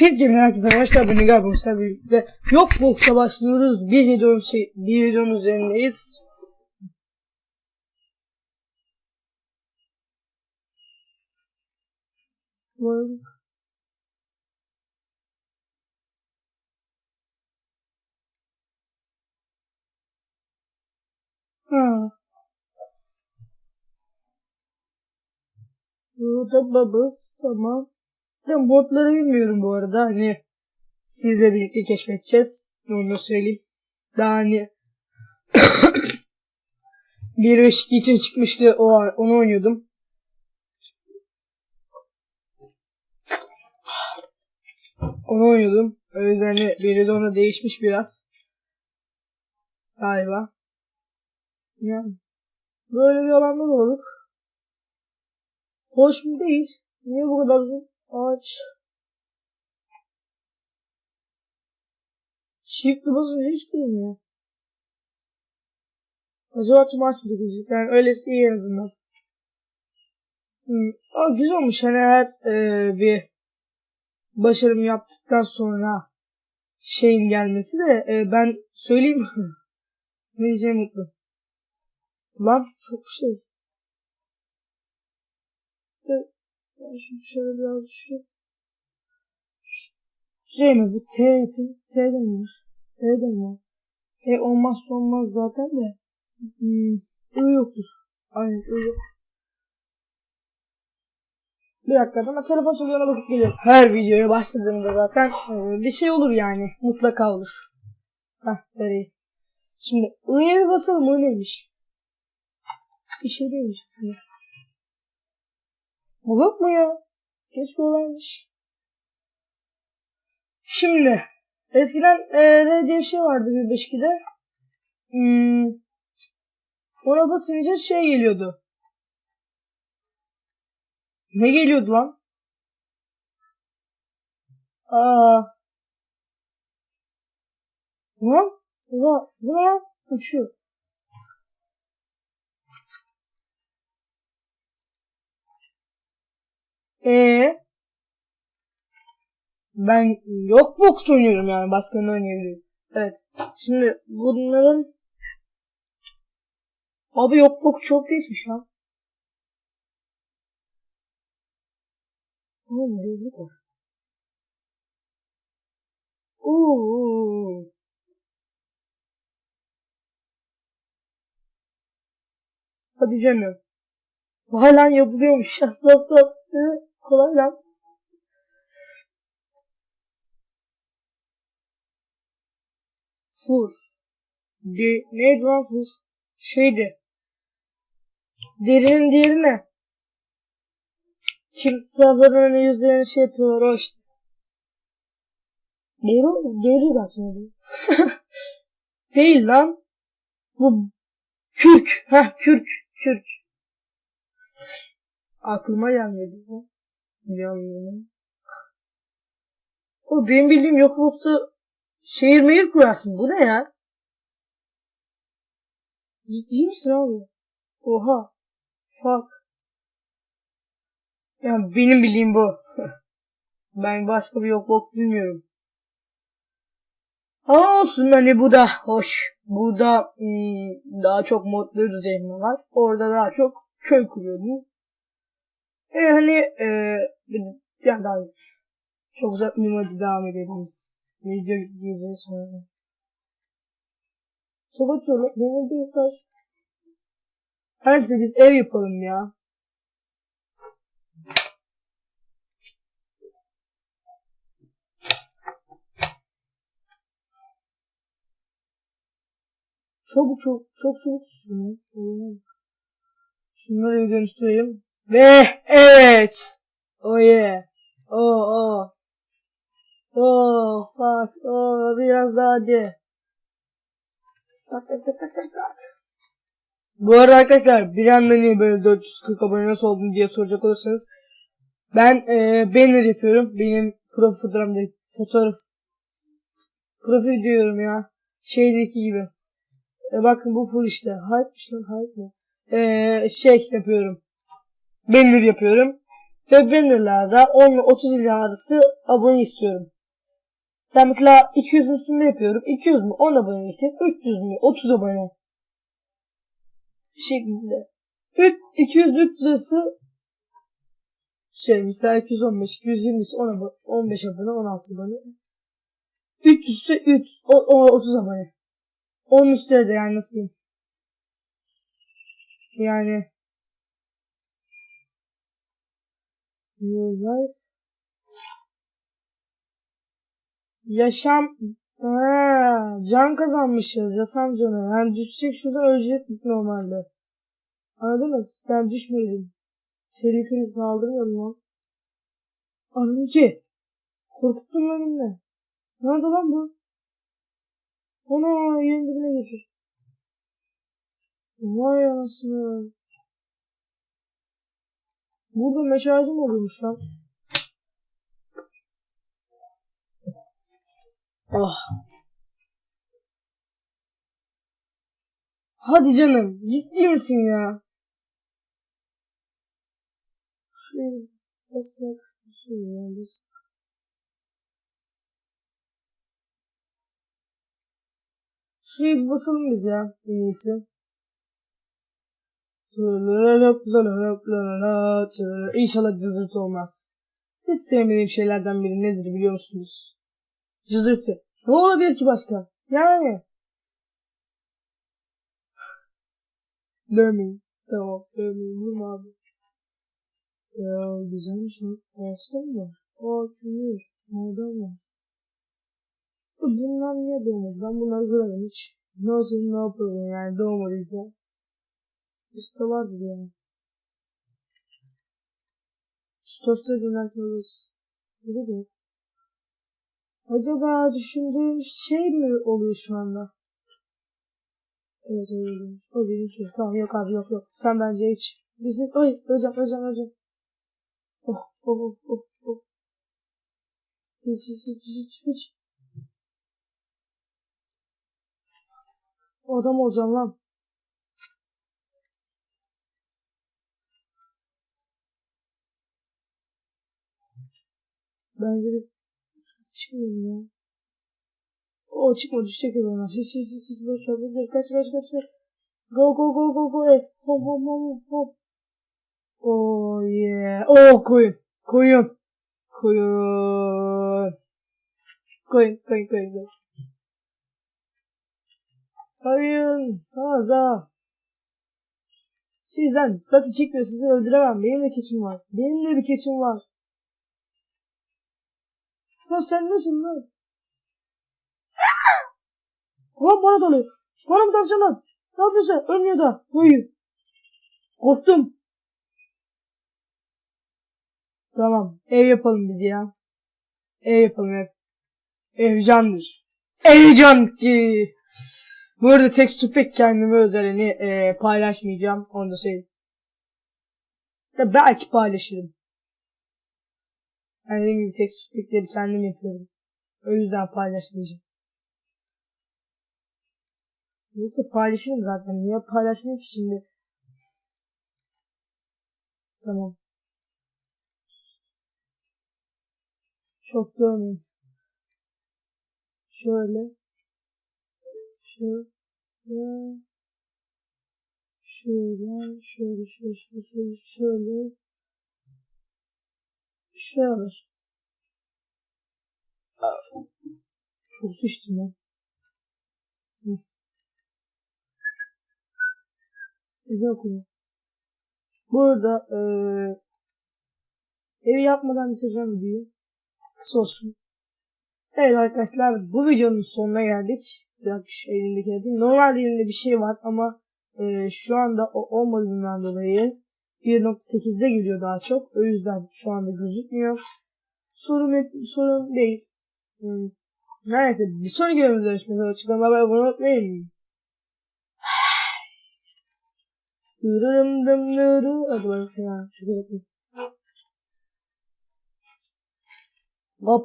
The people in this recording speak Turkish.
Game'den herkese arkadaşlar ben Nigar Buluşlar birlikte Yok Box'a başlıyoruz. Bir videonun, şey, bir videonun üzerindeyiz. Umarım- Ha. Burada Bubbles tamam. Ben modları bilmiyorum bu arada. Hani sizle birlikte keşfedeceğiz. Onu da söyleyeyim. Daha hani 1 ve 2 için çıkmıştı. O onu oynuyordum. Onu oynuyordum. O yüzden de biri de ona değişmiş biraz. Galiba. Yani. Böyle bir alanda doğduk. Hoş mu değil? Niye bu kadar uzun? Ağaç. Shift'e basınca hiç durmuyor. Acaba tüm aç mı dökülecek? Yani öylesi iyi en azından. Hmm. Aa, güzel olmuş. Hani her e, bir başarım yaptıktan sonra şeyin gelmesi de e, ben söyleyeyim ne diyeceğim mutlu. Lan çok şey. Şimdi şöyle biraz düşüreyim. Şey mi bu T yapayım. T de mi var? T de mi var? E olmazsa olmaz zaten de. Hmm, I yoktur. Aynen I yok. Bir dakika ama telefon çalıyor bakıp geliyorum. Her videoya başladığımda zaten e, bir şey olur yani. Mutlaka olur. Hah nereye? Şimdi bir basalım. I neymiş? Bir şey değilmiş aslında. Bu yok mu ya? Keşke olaymış. Şimdi eskiden e, R diye bir şey vardı bir beşkide. Hmm, ona basınca şey geliyordu. Ne geliyordu lan? Aa. Ne? Ulan, bu ne? Uçuyor. Ee, ben yok box oynuyorum yani başka ne oynayabilirim. Evet. Şimdi bunların Abi yok box çok değişmiş lan. Oğlum gözlük var. Oo. Hadi canım. Vay lan yapılıyormuş. Aslı aslı aslı. Kolay lan. Fur. De, neydi lan fur? Şeydi. Derinin diğeri ne? Timsahların hani yüzlerini şey yapıyorlar o işte. Deri, deri zaten. Değil lan. Bu kürk. Heh kürk. Kürk. Aklıma gelmedi bu. Gelmedi. O benim bildiğim yok yoksa şehir mehir kurarsın. Bu ne ya? Ciddi misin abi? Oha. Fuck. Yani benim bildiğim bu. ben başka bir yok bok bilmiyorum. Ama olsun hani bu da hoş. Burada hmm, daha çok modlu düzenli var. Orada daha çok köy kuruyordum. E hani e, yani daha çok uzatmayayım hadi devam ederiz. Video gireceğiz sonra. Çok açıyorum. Benim bir taş. Her neyse biz ev yapalım ya. Çabuk çok çok çabuk. Şunları dönüştüreyim. Ve evet. Oh yeah. Oh oh. Oh fuck. Oh biraz daha hadi. Tak tak tak tak tak. Bu arada arkadaşlar bir anda niye böyle 440 abone nasıl oldum diye soracak olursanız ben e, banner yapıyorum. Benim profil fotoğraf profil diyorum ya. Şeydeki gibi. E, bakın bu full işte. Hype lan hype mi? E, şey yapıyorum. Banner yapıyorum. Ve bannerlarda 10 ile 30 ile arası abone istiyorum. Ben mesela 200'ün üstünde yapıyorum. 200 mü? 10 abone için. 300 mü? 30 abone. Bir şekilde. 3, 200 300 arası şey mesela 215, 220 ise 10 abone, 15 abone, 16 abone. 300 ise 3, o, o, 30 abone. Onun üstüne de yani nasıl diyeyim. Yani Your life Yaşam ha, can kazanmışız. Yaşam canı. Yani düşecek şurada ölecektik normalde. Anladınız? Ben düşmedim. Tehlikeli saldırmıyorum lan. Anladın ki. Korkuttun lan benimle. Nerede lan bu? Ana yerin dibine geçir. Vay anasını. Burada meşacım oluyormuş lan. Ah. Hadi canım. Ciddi misin ya? Şöyle basak. Şöyle basak. Şuraya bir basalım biz ya. En iyisi. İnşallah cızırtı olmaz. Hiç sevmediğim şeylerden biri nedir biliyor musunuz? Cızırtı. Ne olabilir ki başka? Yani. Dövmeyin. Tamam. Dövmeyin. Vurma abi. Ya güzelmiş lan. Ağaçta mı? Aa kömür. Maden var. Bunlar niye doğmadı? Ben bunları göremedim hiç. Nasıl ne yapıyorum yani doğmadıysa. İşte vardır döner kalırız. Öyle de. Acaba düşündüğüm şey mi oluyor şu anda? Evet öyle. O değil ki. Tamam yok abi yok yok. Sen bence hiç. Bizim... Ay hocam hocam hocam. Oh oh oh oh. oh. Hiç hiç hiç hiç hiç. Adam olacağım lan. Bence biz çıkmayalım ya. O çıkma düşecek onlar. Hiç hiç hiç hiç boş ver. Ver. Kaç kaç kaç kaç. Go go go go go. Hop hop hop hop. Oh yeah. Oh koyun. Koyun. Koyun. Koyun koyun koyun. koyun. Koyun. Fazla. Sizden zaten çekmiyor sizi öldüremem. Benim de keçim var. Benim de bir keçim var. Lan sen nesin lan? Lan bana dalıyor. Bana mı dalacaksın lan? Ne yapıyorsun? Ölmüyor da. Uyu. Korktum. Tamam. Ev yapalım biz ya. Ev yapalım ev. Ev candır. Ev can ki. Bu arada tek pek kendime özelini e, paylaşmayacağım. Onu da söyleyeyim. Ya belki paylaşırım. Kendim gibi tek sütlükleri kendim yapıyorum. O yüzden paylaşmayacağım. Yoksa paylaşırım zaten. Niye paylaşmayayım ki şimdi? Tamam. Çok görmeyin. Şöyle. Şöyle. Şöyle. Şöyle. Şöyle. Şöyle. şöyle. Alır. Çok su içtim ya. Güzel okuyor. Burada ee, evi yapmadan bitireceğim videoyu. Kısa olsun. Evet arkadaşlar bu videonun sonuna geldik. Biraz şu elimdeki değil. Normal elimde bir şey var ama e, şu anda o olmadığından dolayı 1.8'de geliyor daha çok. O yüzden şu anda gözükmüyor. Sorun, sorun değil. Hmm. Neyse bir sonraki bölümde görüşmek üzere. Açıklamaya abone unutmayın. Dırırım dım dırı. Hadi bakalım ya. Etmeyin. Hop.